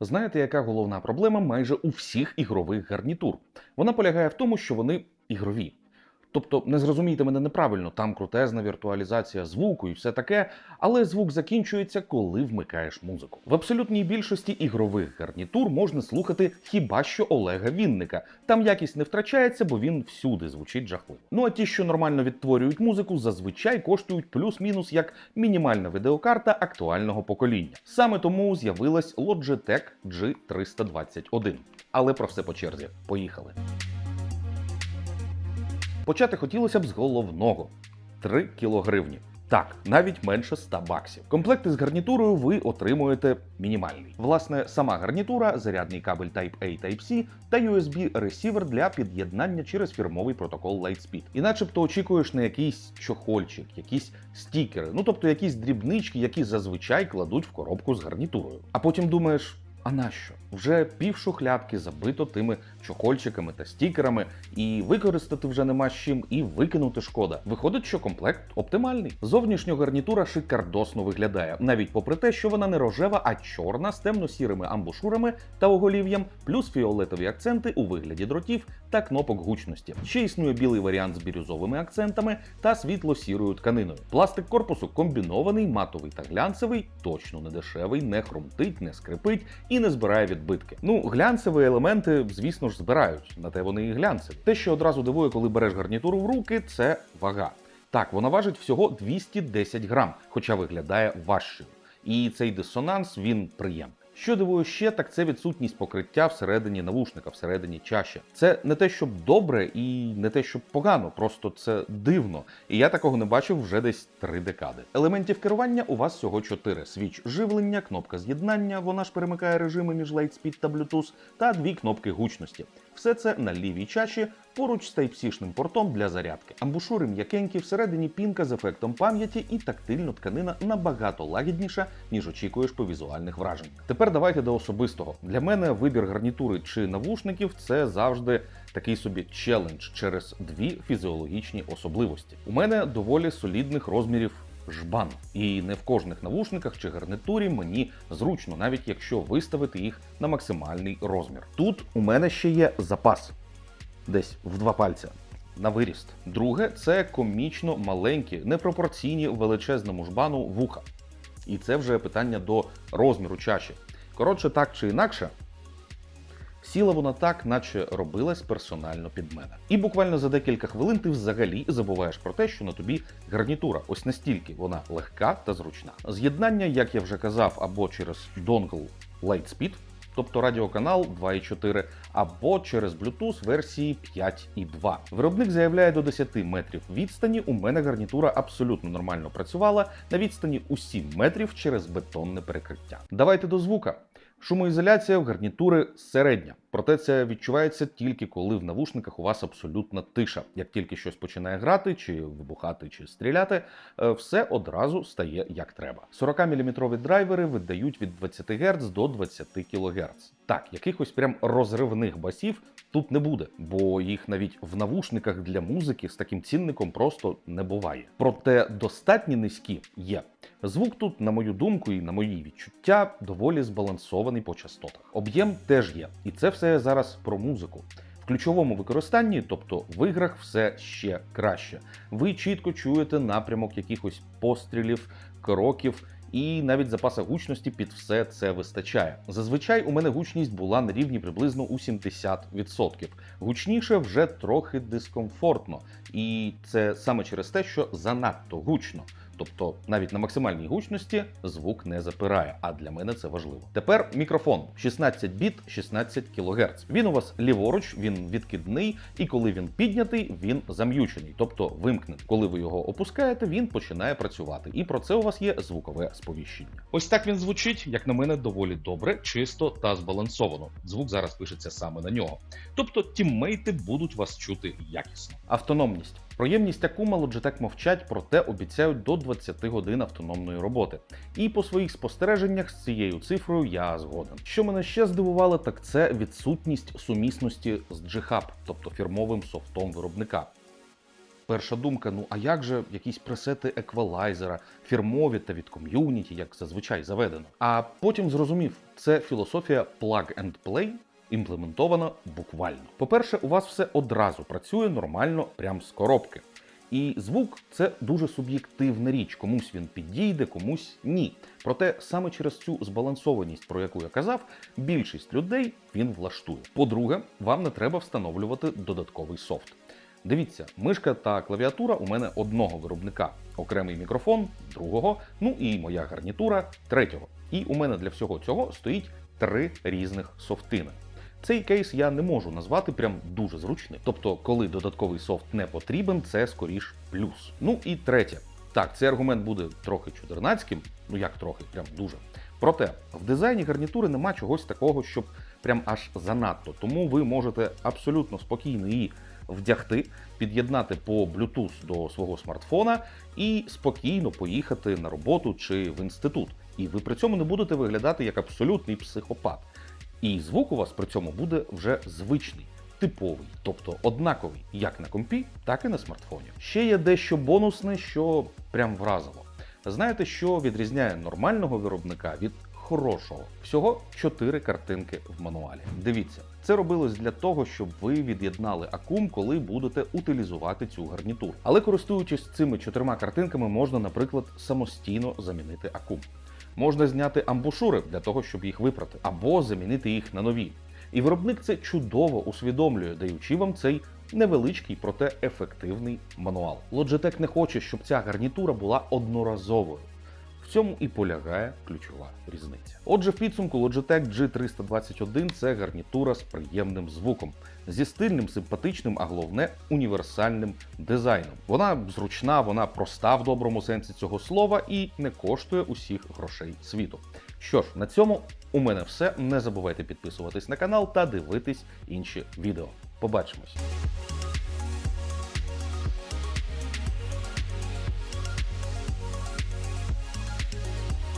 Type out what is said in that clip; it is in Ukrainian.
Знаєте, яка головна проблема майже у всіх ігрових гарнітур? Вона полягає в тому, що вони ігрові. Тобто, не зрозумійте мене неправильно, там крутезна віртуалізація звуку і все таке, але звук закінчується, коли вмикаєш музику. В абсолютній більшості ігрових гарнітур можна слухати хіба що Олега Вінника. Там якість не втрачається, бо він всюди звучить жахливо. Ну а ті, що нормально відтворюють музику, зазвичай коштують плюс-мінус як мінімальна відеокарта актуального покоління. Саме тому з'явилась Logitech G321. Але про все по черзі. Поїхали. Почати хотілося б з головного 3 кілогривні. Так, навіть менше 100 баксів. Комплекти з гарнітурою ви отримуєте мінімальний. Власне, сама гарнітура, зарядний кабель Type-A Type-C та USB ресівер для під'єднання через фірмовий протокол Lightspeed. І начебто очікуєш на якийсь чохольчик, якісь стікери, ну тобто якісь дрібнички, які зазвичай кладуть в коробку з гарнітурою. А потім думаєш. А нащо? Вже пів шухлядки забито тими чохольчиками та стікерами, і використати вже нема з чим, і викинути шкода. Виходить, що комплект оптимальний. Зовнішньо гарнітура шикардосно виглядає, навіть попри те, що вона не рожева, а чорна з темно-сірими амбушурами та оголів'ям, плюс фіолетові акценти у вигляді дротів та кнопок гучності. Ще існує білий варіант з бірюзовими акцентами та світло-сірою тканиною. Пластик корпусу комбінований, матовий та глянцевий, точно не дешевий, не хрумтить, не скрипить і не збирає відбитки. Ну, глянцеві елементи, звісно ж, збирають, на те вони і глянцеві. Те, що одразу дивує, коли береш гарнітуру в руки, це вага. Так, вона важить всього 210 грам, хоча виглядає важчою. І цей дисонанс він приємний. Що дивує ще, так це відсутність покриття всередині навушника, всередині чаші. Це не те, щоб добре і не те, щоб погано, просто це дивно. І я такого не бачив вже десь три декади. Елементів керування у вас всього чотири: свіч живлення, кнопка з'єднання, вона ж перемикає режими між Lightspeed та Bluetooth, та дві кнопки гучності. Все це на лівій чаші поруч з Type-C-шним портом для зарядки. Амбушури м'якенькі, всередині пінка з ефектом пам'яті і тактильно тканина набагато лагідніша, ніж очікуєш по візуальних враженнях. Тепер давайте до особистого. Для мене вибір гарнітури чи навушників це завжди такий собі челендж через дві фізіологічні особливості. У мене доволі солідних розмірів. Жбан, і не в кожних навушниках чи гарнитурі мені зручно, навіть якщо виставити їх на максимальний розмір. Тут у мене ще є запас десь в два пальця. На виріст. Друге, це комічно маленькі, непропорційні величезному жбану вуха. І це вже питання до розміру чаші. Коротше, так чи інакше, сіла вона так, наче робилась персонально під мене. І буквально за декілька хвилин ти взагалі забуваєш про те, що на тобі гарнітура. Ось настільки вона легка та зручна. З'єднання, як я вже казав, або через донгл Lightspeed, тобто радіоканал 2.4, або через Bluetooth версії 5.2. Виробник заявляє до 10 метрів відстані. У мене гарнітура абсолютно нормально працювала на відстані у 7 метрів через бетонне перекриття. Давайте до звука. Шумоізоляція в гарнітури середня, проте це відчувається тільки коли в навушниках у вас абсолютна тиша. Як тільки щось починає грати, чи вибухати, чи стріляти, е, все одразу стає як треба. 40-мм драйвери видають від 20 Гц до 20 кГц. Так, якихось прям розривних басів тут не буде, бо їх навіть в навушниках для музики з таким цінником просто не буває. Проте достатньо низькі є. Звук тут, на мою думку і на мої відчуття, доволі збалансований по частотах. Об'єм теж є, і це все зараз про музику. В ключовому використанні, тобто в іграх, все ще краще. Ви чітко чуєте напрямок якихось пострілів, кроків. І навіть запаса гучності під все це вистачає. Зазвичай у мене гучність була на рівні приблизно у 70%. Гучніше вже трохи дискомфортно, і це саме через те, що занадто гучно. Тобто навіть на максимальній гучності звук не запирає, а для мене це важливо. Тепер мікрофон 16 біт, 16 кГц. Він у вас ліворуч, він відкидний, і коли він піднятий, він зам'ючений, тобто вимкнений. Коли ви його опускаєте, він починає працювати. І про це у вас є звукове сповіщення. Ось так він звучить, як на мене, доволі добре, чисто та збалансовано. Звук зараз пишеться саме на нього. Тобто тіммейти будуть вас чути якісно. Автономність. Про ємність Акума Logitech мовчать, проте обіцяють до 20 годин автономної роботи. І по своїх спостереженнях з цією цифрою я згоден. Що мене ще здивувало, так це відсутність сумісності з G-Hub, тобто фірмовим софтом виробника. перша думка: ну а як же якісь пресети еквалайзера, фірмові та від ком'юніті, як зазвичай заведено. А потім зрозумів, це філософія plug and play імплементована буквально. По-перше, у вас все одразу працює нормально, прям з коробки. І звук це дуже суб'єктивна річ. Комусь він підійде, комусь ні. Проте саме через цю збалансованість, про яку я казав, більшість людей він влаштує. По-друге, вам не треба встановлювати додатковий софт. Дивіться, мишка та клавіатура у мене одного виробника, окремий мікрофон другого, ну і моя гарнітура третього. І у мене для всього цього стоїть три різних софтини. Цей кейс я не можу назвати прям дуже зручним. Тобто, коли додатковий софт не потрібен, це скоріш плюс. Ну і третє. Так, цей аргумент буде трохи чудернацьким, ну як трохи, прям дуже. Проте в дизайні гарнітури нема чогось такого, щоб прям аж занадто. Тому ви можете абсолютно спокійно її вдягти, під'єднати по Bluetooth до свого смартфона і спокійно поїхати на роботу чи в інститут. І ви при цьому не будете виглядати як абсолютний психопат. І звук у вас при цьому буде вже звичний, типовий, тобто однаковий як на компі, так і на смартфоні. Ще є дещо бонусне, що прям вразило. Знаєте, що відрізняє нормального виробника від хорошого? Всього 4 картинки в мануалі. Дивіться, це робилось для того, щоб ви від'єднали акум, коли будете утилізувати цю гарнітуру. Але користуючись цими чотирма картинками, можна, наприклад, самостійно замінити акум. Можна зняти амбушури для того, щоб їх випрати, або замінити їх на нові. І виробник це чудово усвідомлює, даючи вам цей невеличкий, проте ефективний мануал. Logitech не хоче, щоб ця гарнітура була одноразовою. В цьому і полягає ключова різниця. Отже, в підсумку Logitech G321 це гарнітура з приємним звуком, зі стильним, симпатичним, а головне універсальним дизайном. Вона зручна, вона проста в доброму сенсі цього слова і не коштує усіх грошей світу. Що ж, на цьому у мене все. Не забувайте підписуватись на канал та дивитись інші відео. Побачимось!